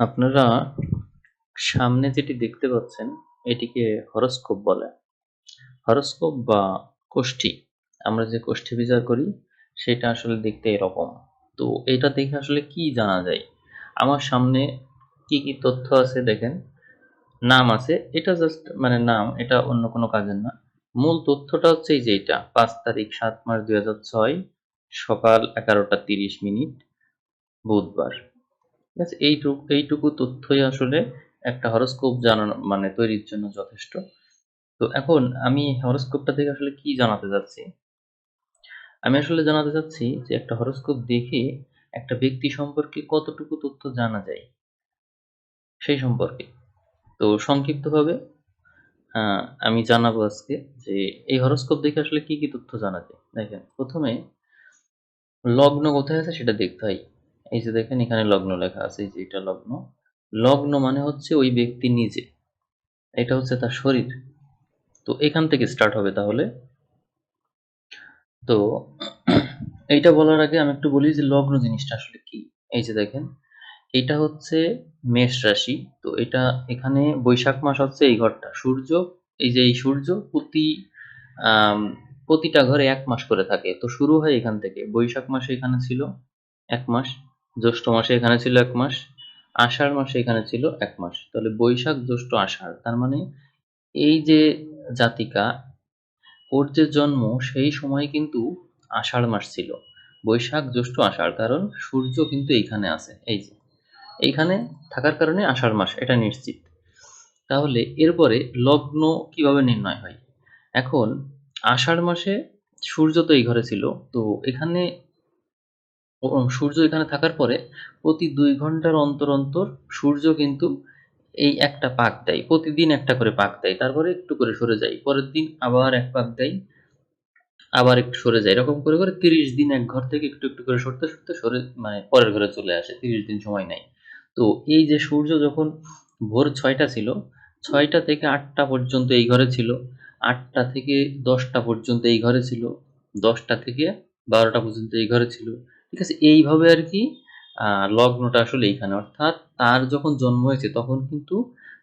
আপনারা সামনে যেটি দেখতে পাচ্ছেন এটিকে হরস্কোপ বলে। হরস্কোপ বা কোষ্ঠী আমরা যে কোষ্ঠী বিচার করি সেটা আসলে দেখতে এরকম। তো এটা দেখে আসলে কি জানা যায়? আমার সামনে কি, কি তথ্য আছে দেখেন। নাম আছে এটা জাস্ট মানে নাম এটা অন্য কোনো কাজের না। মূল তথ্যটা হচ্ছে এই যে এইটা ৫ তারিখ ৭ মার্চ ২০০৬ সকাল ১১টা ৩০ মিনিট বুধবার। ঠিক আছে? এইটুক এইটুকু তথ্যই আসলে একটা হরোস্কোপ জানানো মানে তৈরির জন্য যথেষ্ট। তো এখন আমি হরোস্কোপটা থেকে আসলে কি জানাতে চাচ্ছি? আমি আসলে জানাতে চাচ্ছি যে একটা হরোস্কোপ দেখে একটা ব্যক্তি সম্পর্কে কতটুকু তথ্য জানা যায়? সেই সম্পর্কে। তো সংক্ষিপ্তভাবে আমি জানাব আজকে যে এই হরোস্কোপ দেখে আসলে কি, কি তথ্য জানা যায়? দেখেন প্রথমে লগ্ন কোথায় আছে সেটা দেখতে হয়। এই যে দেখেন এখানে লগ্ন লেখা আছে এই যে এটা লগ্ন। লগ্ন মানে হচ্ছে ওই ব্যক্তি নিজে। এটা হচ্ছে তার শরীর। তো এখান থেকে স্টার্ট হবে তাহলে। তো এইটা বলার আগে আমি একটু বলি যে লগ্ন জিনিসটা আসলে কি? এই যে দেখেন এটা হচ্ছে মেষ রাশি। তো এটা এখানে বৈশাখ মাস হচ্ছে এই ঘরটা। সূর্য এই যে এই সূর্য প্রতি প্রতিটা ঘরে এক মাস করে থাকে। তো শুরু হয় এখান থেকে। বৈশাখ মাসে এখানে ছিল এক মাস, জ্যৈষ্ঠ মাসে এখানে ছিল এক মাস, আষাঢ় মাসে এখানে ছিল এক মাস। তাহলে বৈশাখ, জ্যৈষ্ঠ, আষাঢ়। তার মানে এই যে জাতিকা ওর যে জন্ম সেই সময় কিন্তু আষাঢ় মাস ছিল। বৈশাখ, জ্যৈষ্ঠ, আষাঢ়। কারণ সূর্য কিন্তু এইখানে আছে। এই যে। এইখানে থাকার কারণে আষাঢ় মাস এটা নিশ্চিত। তাহলে এরপরে লগ্ন কীভাবে নির্ণয় হয়? এখন আষাঢ় মাসে সূর্য তো এই ঘরে ছিল। তো এখানে সূর্য এখানে থাকার পরে প্রতি দুই ঘণ্টার অন্তর, অন্তর সূর্য কিন্তু এই একটা পাক দেয়। প্রতিদিন একটা করে পাক দেয়। তারপরে একটু করে সরে যায়। পরের দিন আবার এক পাক দেয়। আবার একটু সরে যায়। এরকম করে, করে ৩০ দিন এক ঘর থেকে একটু, একটু করে সরতে, সরতে সরে মানে পরের ঘরে চলে আসে। ৩০ দিন সময় নেয়। তো এই যে সূর্য যখন ভোর ছয়টা ছিল, ছয়টা থেকে আটটা পর্যন্ত এই ঘরে ছিল। আটটা থেকে ১০টা পর্যন্ত এই ঘরে ছিল। ১০টা থেকে ১২টা পর্যন্ত এই ঘরে ছিল। ঠিক আছে? এইভাবে আরকি আ লগ্নটা আসলে এইখানে। অর্থাৎ তার যখন জন্ম হয়েছে তখন কিন্তু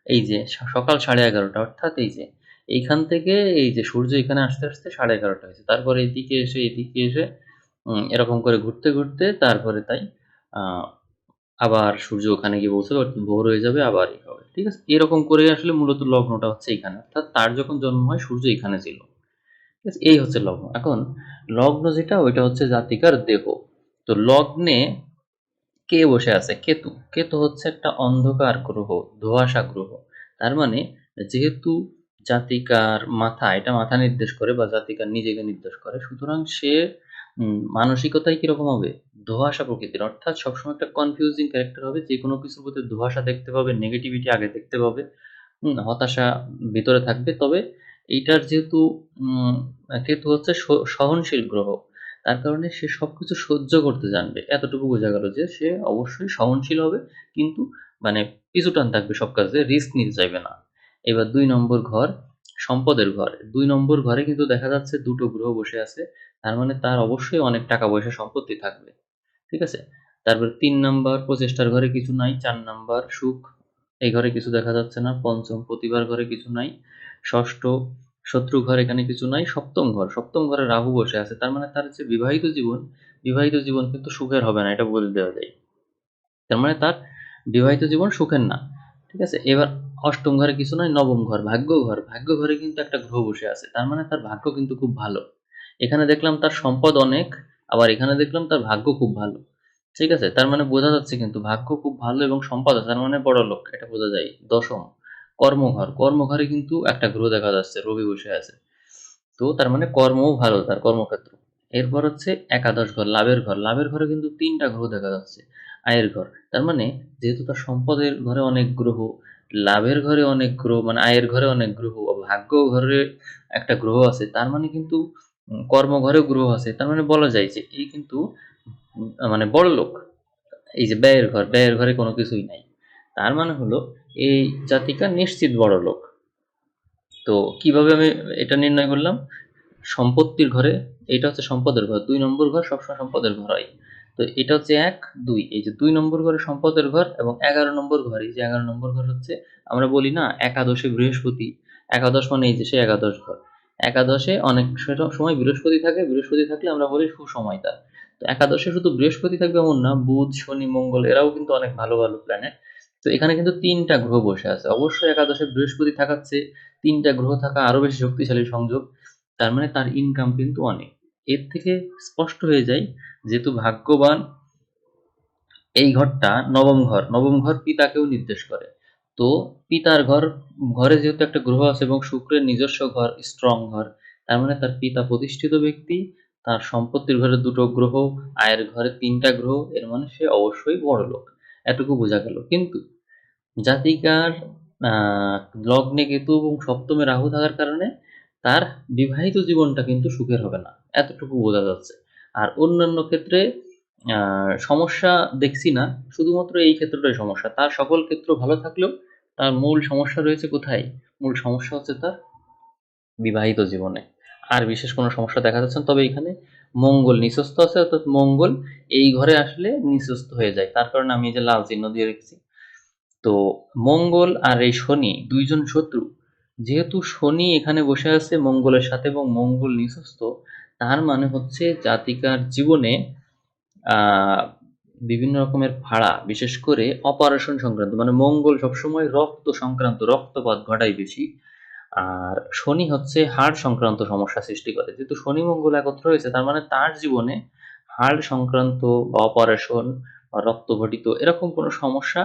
এই যে সকাল ১১:৩০ অর্থাৎ এই যে এইখান থেকে এই যে সূর্য এখানে আসতে, আসতে ১১:৩০ হয়েছে। তারপরে এদিকে এসে, এদিকে এসে এরকম করে ঘুরতে, ঘুরতে তারপরে তাই আবার সূর্য ওখানে গিয়ে পৌঁছাবে ভোর হয়ে যাবে আবার হবে। ঠিক আছে? এরকম করে আসলে মূলত লগ্নটা হচ্ছে এইখানে। অর্থাৎ তার যখন জন্ম হয় সূর্য এখানে ছিল। ঠিক আছে? এই হচ্ছে লগ্ন। এখন লগ্ন যেটা ওইটা হচ্ছে জাতিকার দেহ। তো লগ্নে কে বসে আছে? কেতু। কেতু হচ্ছে একটা অন্ধকার গ্রহ, ধোঁয়াশা গ্রহ। তার মানে যেহেতু জাতিকার মাথা, এটা মাথা নির্দেশ করে বা জাতিকার নিজেকে নির্দেশ করে। সুতরাং সে মানসিকতায় কীরকম হবে? ধোঁয়াশা প্রকৃতির। অর্থাৎ সবসময় একটা কনফিউজিং ক্যারেক্টার হবে। যেকোনো কিছুর প্রতি ধোঁয়াশা দেখতে পাবে, নেগেটিভিটি আগে দেখতে পাবে। হতাশা ভিতরে থাকবে। তবে এইটার যেহেতু কেতু হচ্ছে সহনশীল গ্রহ। তার কারণে সে সবকিছু সহ্য করতে জানবে। এতটুকু বোঝা গেল যে সে অবশ্যই সহনশীল হবে কিন্তু মানে পিছুটান থাকবে সব কাজে, রিস্ক নিতে চাইবে না। এবার দুই নম্বর ঘর সম্পদের ঘর। দুই নম্বর ঘরে কিন্তু দেখা যাচ্ছে দুটো গ্রহ বসে আছে। তার মানে তার অবশ্যই অনেক টাকা-পয়সা সম্পত্তি থাকবে। ঠিক আছে? তারপর তিন নাম্বার প্রচেষ্টার ঘরে কিছু নাই। চার নাম্বার সুখ। এই ঘরে কিছু দেখা যাচ্ছে না। পঞ্চম প্রতিভার ঘরে কিছু নাই। ষষ্ঠ শত্রু ঘর এখানে কিছু নাই। সপ্তম ঘর, সপ্তম ঘরে রাহু বসে আছে। তার মানে তার যে বিবাহিত জীবন, বিবাহিত জীবন কিন্তু সুখের হবে না। এটা বলে দেওয়া যায়। তার মানে তার বিবাহিত জীবন সুখের না। ঠিক আছে? এবার অষ্টম ঘরে কিছু নয় নবম ঘর ভাগ্য ঘর। ভাগ্য ঘরে কিন্তু একটা গ্রহ বসে আছে। তার মানে তার ভাগ্য কিন্তু খুব ভালো। এখানে দেখলাম তার সম্পদ অনেক, আবার এখানে দেখলাম তার ভাগ্য খুব ভালো। ঠিক আছে? তার মানে বোঝা যাচ্ছে কিন্তু ভাগ্য খুব ভালো এবং সম্পদ আছে। তার মানে বড়লোক এটা বোঝা যায়। ১০ম কর্মঘর। কর্মঘরে কিন্তু একটা গ্রহ দেখা যাচ্ছে, রবি বসে আছে। তো তার মানে কর্মও ভালো তার কর্মক্ষেত্র। এরপর হচ্ছে একাদশ ঘর, লাভের ঘর। লাভের ঘরে কিন্তু তিনটা গ্রহ দেখা যাচ্ছে। আয়ের ঘর। তার মানে যেহেতু তার সম্পদের ঘরে অনেক গ্রহ, লাভের ঘরে অনেক গ্রহ মানে আয়ের ঘরে অনেক গ্রহ, ভাগ্য ঘরে একটা গ্রহ আছে। তার মানে কিন্তু কর্মঘরেও গ্রহ আছে। তার মানে বলা যায় যে এই কিন্তু মানে বড়লোক। এই যে ব্যয়ের ঘর, ব্যয়ের ঘরে কোনো কিছুই নাই। তার মানে হলো, এই জাতিকা নিশ্চিত বড়লোক। তো কীভাবে আমি এটা নির্ণয় করলাম? সম্পত্তির ঘরে, এটা হচ্ছে সম্পদের ঘর। দুই নম্বর ঘর সবসময় সম্পদের ঘর হয়। তো এটা হচ্ছে এক, দুই, এই যে দুই নম্বর ঘরে সম্পদের ঘর এবং এগারো নম্বর ঘর, এই যে এগারো নম্বর ঘর হচ্ছে, আমরা বলি না একাদশে বৃহস্পতি, একাদশ মানে এই যে সে একাদশ ঘর একাদশে অনেক সময় বৃহস্পতি থাকে, বৃহস্পতি থাকলে আমরা বলি সুসময় তার তো একাদশে শুধু বৃহস্পতি থাকবে এমন না, বুধ, শনি, মঙ্গল, এরাও কিন্তু অনেক ভালো ভালো প্ল্যানেট তো এখানে কিন্তু তিনটা গ্রহ বসে আছে। অবশ্যই একাদশে বৃহস্পতি থাকাচ্ছে, তিনটা গ্রহ থাকা আরও বেশি শক্তিশালী সংযোগ, তার মানে তার ইনকাম কিন্তু অনেক। এর থেকে স্পষ্ট হয়ে যায়, যেহেতু ভাগ্যবান এই ঘরটা নবম ঘর নবম ঘর পিতাকেও নির্দেশ করে। তো পিতার ঘর, ঘরে যেহেতু একটা গ্রহ আছে এবং শুক্রের নিজস্ব ঘর স্ট্রং ঘর, তার মানে তার পিতা প্রতিষ্ঠিত ব্যক্তি, তার সম্পত্তির ঘরে দুটো গ্রহ, আয়ের ঘরে তিনটা গ্রহ, এর মানে সে অবশ্যই বড় লোক এটুকু বোঝা গেল। কিন্তু জাতিকার লগ্নে কেতু এবং সপ্তমে রাহু থাকার কারণে তার বিবাহিত জীবনটা কিন্তু সুখের হবে না, এতটুকু বোঝা যাচ্ছে। আর অন্যান্য ক্ষেত্রে সমস্যা দেখছি না, শুধুমাত্র এই ক্ষেত্রটাই সমস্যা। তার সকল ক্ষেত্র ভালো থাকলেও তার মূল সমস্যা রয়েছে কোথায়? মূল সমস্যা হচ্ছে তার বিবাহিত জীবনে। আর বিশেষ কোনো সমস্যা দেখা যাচ্ছে তবে এখানে মঙ্গল নিঃস্বস্ত আছে, অর্থাৎ মঙ্গল এই ঘরে আসলে নিঃস্বস্ত হয়ে যায়। তার কারণে আমি যে লাল চিহ্ন দিয়ে রেখেছি তো মঙ্গল আর এই শনি দুইজন শত্রু। যেহেতু শনি এখানে বসে আছে মঙ্গলের সাথে এবং মঙ্গল নিঃস্বস্ত তার মানে হচ্ছে জাতিকার জীবনে বিভিন্ন রকমের ভাড়া, বিশেষ করে অপারেশন সংক্রান্ত মানে মঙ্গল সবসময় রক্ত সংক্রান্ত, রক্তপাত ঘটায় বেশি। আর শনি হচ্ছে হাড় সংক্রান্ত সমস্যা সৃষ্টি করে। যেহেতু শনি, মঙ্গল একত্র হয়েছে, তার মানে তার জীবনে হাড় সংক্রান্ত বা অপারেশন বা রক্ত ঘটিত এরকম কোনো সমস্যা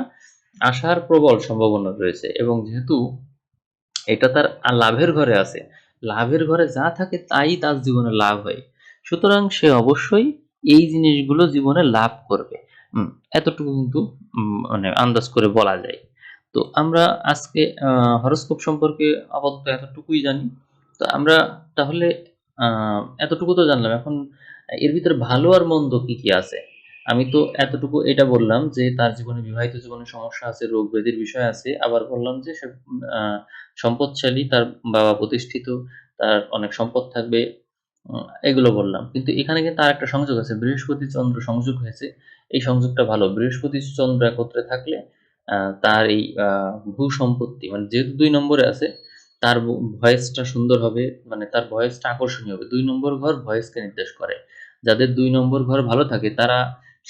আসার প্রবল সম্ভাবনা রয়েছে এবং যেহেতু এটা তার লাভের ঘরে আছে, লাভের ঘরে যা থাকে তাই তার জীবনে লাভ হয়। সুতরাং সে অবশ্যই এই জিনিসগুলো জীবনে লাভ করবে। এতটুকু কিন্তু মানে আন্দাজ করে বলা যায়। তো আমরা আজকে হরস্কোপ সম্পর্কে আপাতত এতটুকুই জানি। তো আমরা তাহলে এতটুকু তো জানলাম। এখন এর ভিতরে ভালো আর মন্দ কি কি আছে? আমি তো এতটুকু এটা বললাম যে তার জীবনে, বিবাহিত জীবনে সমস্যা আছে রোগ ব্যাধির বিষয় আছে। আবার বললাম যে সে সম্পদশালী, তার বাবা প্রতিষ্ঠিত, তার অনেক সম্পদ থাকবে এগুলো বললাম। কিন্তু এখানে কিন্তু আর একটা সংযোগ আছে। বৃহস্পতি চন্দ্র সংযোগ হয়েছে। এই সংযোগটা ভালো। বৃহস্পতি চন্দ্র একত্রে থাকলে তার এই ভূ সম্পত্তি মানে যেহেতু দুই নম্বরে আছে, তার ভয়েসটা সুন্দর হবে মানে তার ভয়েসটা আকর্ষণীয় হবে। দুই নম্বর ঘর ভয়েসকে নির্দেশ করে। যাদের দুই নম্বর ঘর ভালো থাকে, তারা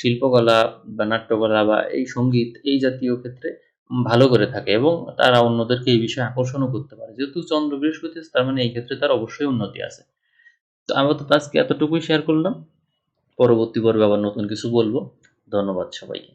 শিল্পকলা বা নাট্যকলা বা এই সংগীত এই জাতীয় ক্ষেত্রে ভালো করে থাকে এবং তারা অন্যদেরকে এই বিষয়ে আকর্ষণও করতে পারে। যেহেতু চন্দ্র বৃহস্পতি তার মানে এই ক্ষেত্রে তার অবশ্যই উন্নতি আছে। তো আমরা তো আজকে এতটুকুই শেয়ার করলাম। পরবর্তী পর্বে আবার নতুন কিছু বলব। ধন্যবাদ সবাইকে।